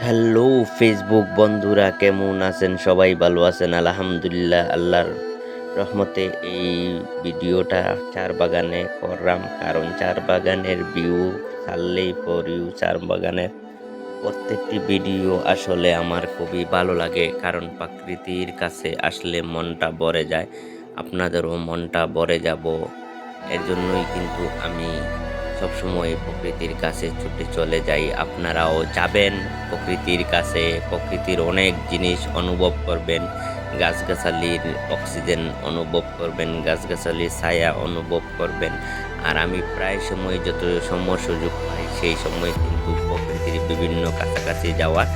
Hello Facebook বন্ধুরা, কেমন আছেন? সবাই ভালো আছেন? আলহামদুলিল্লাহ, আল্লাহর রহমতে এই ভিডিওটা চার বাগানে করলাম। কারণ চার বাগানের ভিউ ছাড়লেই ফর ইউ চার বাগানের প্রত্যেকটি ভিডিও আসলে আমার খুবই ভালো লাগে। কারণ প্রকৃতির কাছে আসলে মনটা ভরে যায়, আপনাদেরও মনটা ভরে যাব। এর জন্যই কিন্তু আমি সবসময় প্রকৃতির কাছে ছুটে চলে যাই। আপনারাও যাবেন, প্রকৃতির কাছে। প্রকৃতির অনেক জিনিস অনুভব করবেন। গাছগাছালির অক্সিজেন অনুভব করবেন, গাছগাছালির ছায়া অনুভব করবেন। আর আমি প্রায় সময় যত সময় সুযোগ পাই, সেই সময় কিন্তু প্রকৃতির বিভিন্ন কাছাকাছি যাওয়ার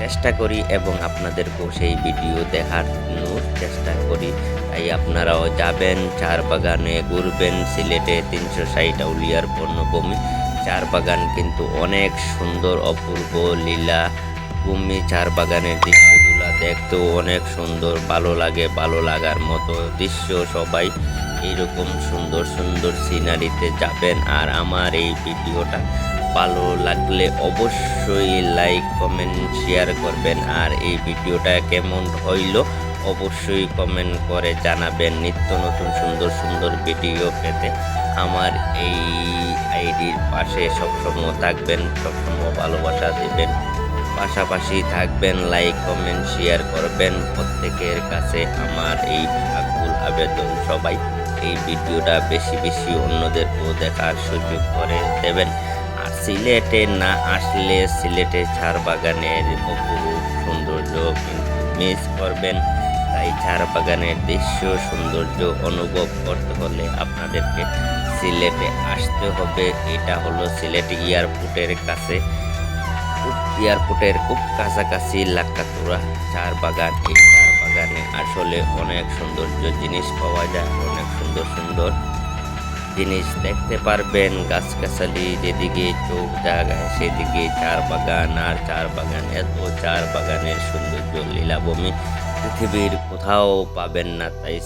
চেষ্টা করি এবং আপনাদেরকেও সেই ভিডিও দেখানোর চেষ্টা করি। তাই আপনারাও যাবেন, চার বাগানে ঘুরবেন, সিলেটে তিনশো ষাট আউলিয়ার বন্যভূমি। চার বাগান কিন্তু অনেক সুন্দর, অপূর্ব, লীলা ভূমি। চার বাগানের দৃশ্যগুলো দেখতেও অনেক সুন্দর, ভালো লাগে, ভালো লাগার মতো দৃশ্য সবাই। এইরকম সুন্দর সুন্দর সিনারিতে যাবেন। আর আমার এই ভিডিওটা ভালো লাগলে অবশ্যই লাইক কমেন্ট শেয়ার করবেন। আর এই ভিডিওটা কেমন হইল অবশ্যই কমেন্ট করে জানাবেন নিত্য নতুন সুন্দর সুন্দর ভিডিও পেতে। আমার এই আইডির পাশে সবসময় থাকবেন, সবসময় ভালোবাসা দেবেন। পাশাপাশি থাকবেন লাইক কমেন্ট শেয়ার করবেন। প্রত্যেকের কাছে আমার এই আকুল আবেদন সবাই এই ভিডিওটা বেশি বেশি অন্যদেরকেও দেখার সুযোগ করে দেবেন। আর সিলেটে না আসলে সিলেটে চার বাগানের অপরূপ সৌন্দর্য মিস করবেন। তাই চার বাগানের দৃশ্য, সৌন্দর্য অনুভব করতে হলে আপনাদেরকে সিলেটে আসতে হবে। এটা হলো সিলেট এয়ারপোর্টের কাছে। এয়ারপোর্টের খুব কাছাকাছি লাক্কাতুরা চার বাগান এই চার বাগানে আসলে অনেক সৌন্দর্য জিনিস পাওয়া যায়, অনেক সুন্দর সুন্দর জিনিস দেখতে পারবেন। গাছগাছালি যেদিকে চোখ জায়গায় সেদিকে চার বাগান আর চার বাগান এত চার বাগানের সৌন্দর্য, লীলাভূমি পৃথিবীর কোথাও পাবেন না তাই